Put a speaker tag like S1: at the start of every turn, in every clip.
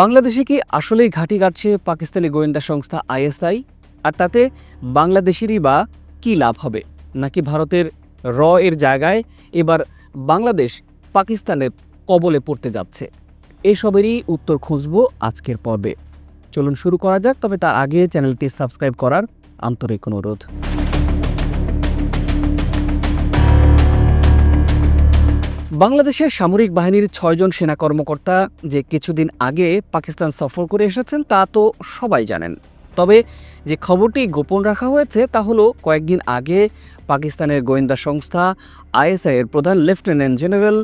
S1: বাংলাদেশে কি আসলেই ঘাঁটি গাড়ছে পাকিস্তানি গোয়েন্দা সংস্থা আইএসআই? আর তাতে বাংলাদেশেরই বা কী লাভ হবে? নাকি ভারতের র এর জায়গায় এবার বাংলাদেশ পাকিস্তানের কবলে পড়তে যাচ্ছে? এসবেরই উত্তর খুঁজব আজকের পর্বে। চলুন শুরু করা যাক, তবে তার আগে চ্যানেলটি সাবস্ক্রাইব করার আন্তরিক অনুরোধ। বাংলাদেশের সামরিক বাহিনীর ছয়জন সেনা কর্মকর্তা যে কিছুদিন আগে পাকিস্তান সফর করে এসেছেন, তা তো সবাই জানেন। তবে যে খবরটি গোপন রাখা হয়েছে, তা হলো কয়েকদিন আগে পাকিস্তানের গোয়েন্দা সংস্থা আইএসআই এর প্রধান লেফটেন্যান্ট জেনারেল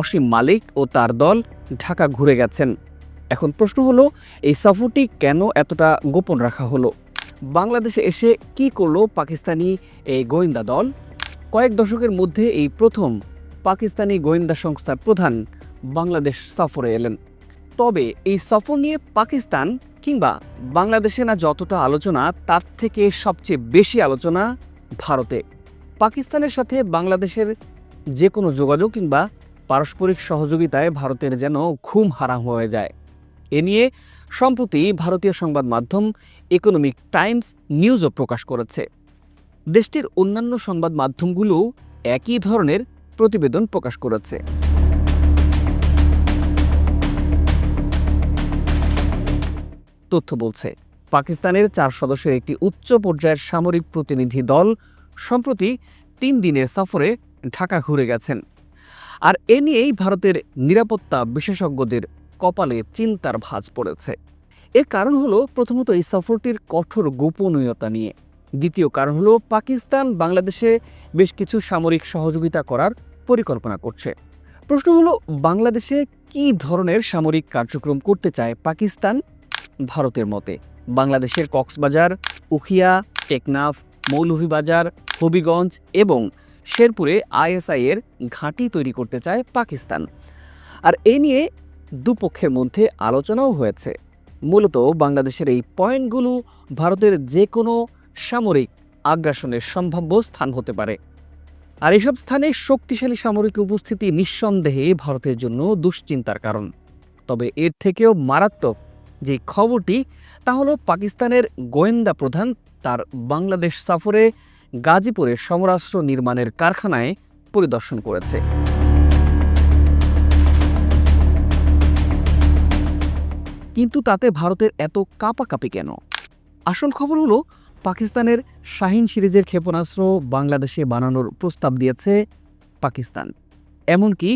S1: অসীম মালিক ও তার দল ঢাকা ঘুরে গেছেন। এখন প্রশ্ন হলো, এই সফরটি কেন এতটা গোপন রাখা হলো? বাংলাদেশে এসে কি করল পাকিস্তানি এই গোয়েন্দা দল? কয়েক দশকের মধ্যে এই প্রথম পাকিস্তানি গোয়েন্দা সংস্থার প্রধান বাংলাদেশ সফরে এলেন। তবে এই সফর নিয়ে পাকিস্তান কিংবা বাংলাদেশে না যতটা আলোচনা, তার থেকে সবচেয়ে বেশি আলোচনা ভারতে। পাকিস্তানের সাথে বাংলাদেশের যে কোনো যোগাযোগ কিংবা পারস্পরিক সহযোগিতায় ভারতের যেন ঘুম হারাম হয়ে যায়। এ নিয়ে সম্প্রতি ভারতীয় সংবাদ মাধ্যম ইকোনমিক টাইমস নিউজও প্রকাশ করেছে। দেশটির অন্যান্য সংবাদ মাধ্যমগুলো একই ধরনের প্রতিবেদন প্রকাশ করেছে। তথ্য বলছে, পাকিস্তানের চার সদস্যের একটি উচ্চ পর্যায়ের সামরিক প্রতিনিধি দল সম্প্রতি তিন দিনের সফরে ঢাকা ঘুরে গেছেন। আর এ নিয়েই ভারতের নিরাপত্তা বিশেষজ্ঞদের কপালে চিন্তার ভাঁজ পড়েছে। এর কারণ হলো প্রথমত এই সফরটির কঠোর গোপনীয়তা নিয়ে। দ্বিতীয় কারণ হলো পাকিস্তান বাংলাদেশে বেশ কিছু সামরিক সহযোগিতা করার পরিকল্পনা করছে। প্রশ্ন হলো, বাংলাদেশে কী ধরনের সামরিক কার্যক্রম করতে চায় পাকিস্তান? ভারতের মতে, বাংলাদেশের কক্সবাজার, উখিয়া, টেকনাফ, মৌলভীবাজার, হবিগঞ্জ এবং শেরপুরে আইএসআই এর ঘাঁটি তৈরি করতে চায় পাকিস্তান। আর এ নিয়ে দুপক্ষের মধ্যে আলোচনাও হয়েছে। মূলত বাংলাদেশের এই পয়েন্টগুলো ভারতের যে কোনো সামরিক আগ্রাসনের সম্ভাব্য স্থান হতে পারে। আর এসব স্থানে শক্তিশালী সামরিক উপস্থিতি নিঃসন্দেহে ভারতের জন্য দুশ্চিন্তার কারণ। তবে এর থেকেও মারাত্মক যে খবরটি, তা হলো পাকিস্তানের গোয়েন্দা প্রধান তার বাংলাদেশ সফরে গাজীপুরে সমরাস্ত্র নির্মাণের কারখানায় পরিদর্শন করেছে। কিন্তু তাতে ভারতের এত কাপাকাপি কেন? আসল খবর হলো পাকিস্তানের শাহিন সিরিজের ক্ষেপণাস্ত্র বাংলাদেশে বানানোর প্রস্তাব দিয়েছে পাকিস্তান। এমনকি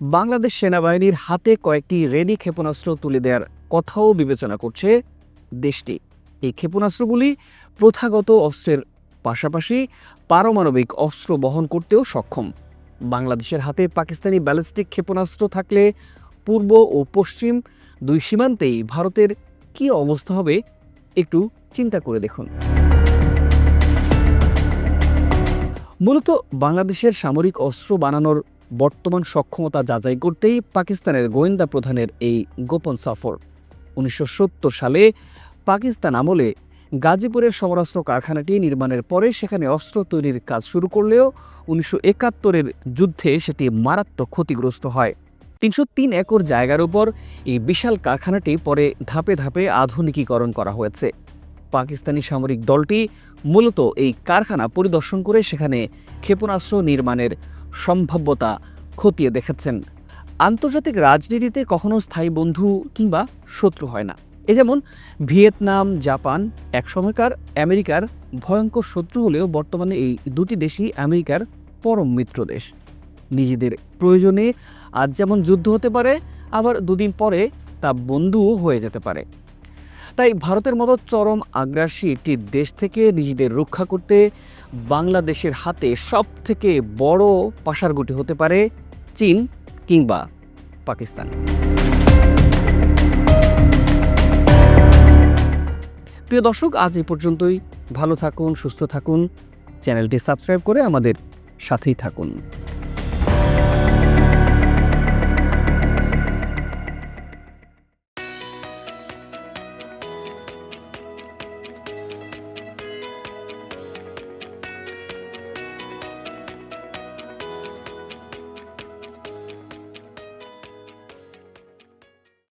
S1: বাংলাদেশ সেনাবাহিনীর হাতে কয়েকটি রেডি ক্ষেপণাস্ত্র তুলে দেওয়ার কথাও বিবেচনা করছে দেশটি। এই ক্ষেপণাস্ত্রগুলি প্রথাগত অস্ত্রের পাশাপাশি পারমাণবিক অস্ত্র বহন করতেও সক্ষম। বাংলাদেশের হাতে পাকিস্তানি ব্যালিস্টিক ক্ষেপণাস্ত্র থাকলে পূর্ব ও পশ্চিম দুই সীমান্তেই ভারতের কী অবস্থা হবে একটু চিন্তা করে দেখুন। মূলত বাংলাদেশের সামরিক অস্ত্র বানানোর বর্তমান সক্ষমতা যাচাই করতেই পাকিস্তানের গোয়েন্দা প্রধানের এই গোপন সফর। উনিশশো সত্তর সালে পাকিস্তান আমলে গাজীপুরের সমরাস্ত্র কারখানাটি নির্মাণের পরে সেখানে অস্ত্র তৈরির কাজ শুরু করলেও উনিশশো একাত্তরের যুদ্ধে সেটি মারাত্মক ক্ষতিগ্রস্ত হয়। তিনশো তিন একর জায়গার উপর এই বিশাল কারখানাটি পরে ধাপে ধাপে আধুনিকীকরণ করা হয়েছে। পাকিস্তানি সামরিক দলটি মূলত এই কারখানা পরিদর্শন করে সেখানে ক্ষেপণাস্ত্র নির্মাণের সম্ভাব্যতা খতিয়ে দেখেছেন। আন্তর্জাতিক রাজনীতিতে কখনো স্থায়ী বন্ধু কিংবা শত্রু হয় না। এ যেমন ভিয়েতনাম, জাপান একসময়কার আমেরিকার ভয়ঙ্কর শত্রু হলেও বর্তমানে এই দুটি দেশই আমেরিকার পরম মিত্র দেশ। নিজেদের প্রয়োজনে আজ যেমন যুদ্ধ হতে পারে, আবার দুদিন পরে তা বন্ধুও হয়ে যেতে পারে। তাই ভারতের মতো চরম আগ্রাসী একটি দেশ থেকে নিজেদের রক্ষা করতে বাংলাদেশের হাতে সব থেকে বড় পাশারগুটি হতে পারে চীন কিংবা পাকিস্তান। প্রিয় দর্শক, আজ এ পর্যন্তই। ভালো থাকুন, সুস্থ থাকুন। চ্যানেলটি সাবস্ক্রাইব করে আমাদের সাথেই থাকুন।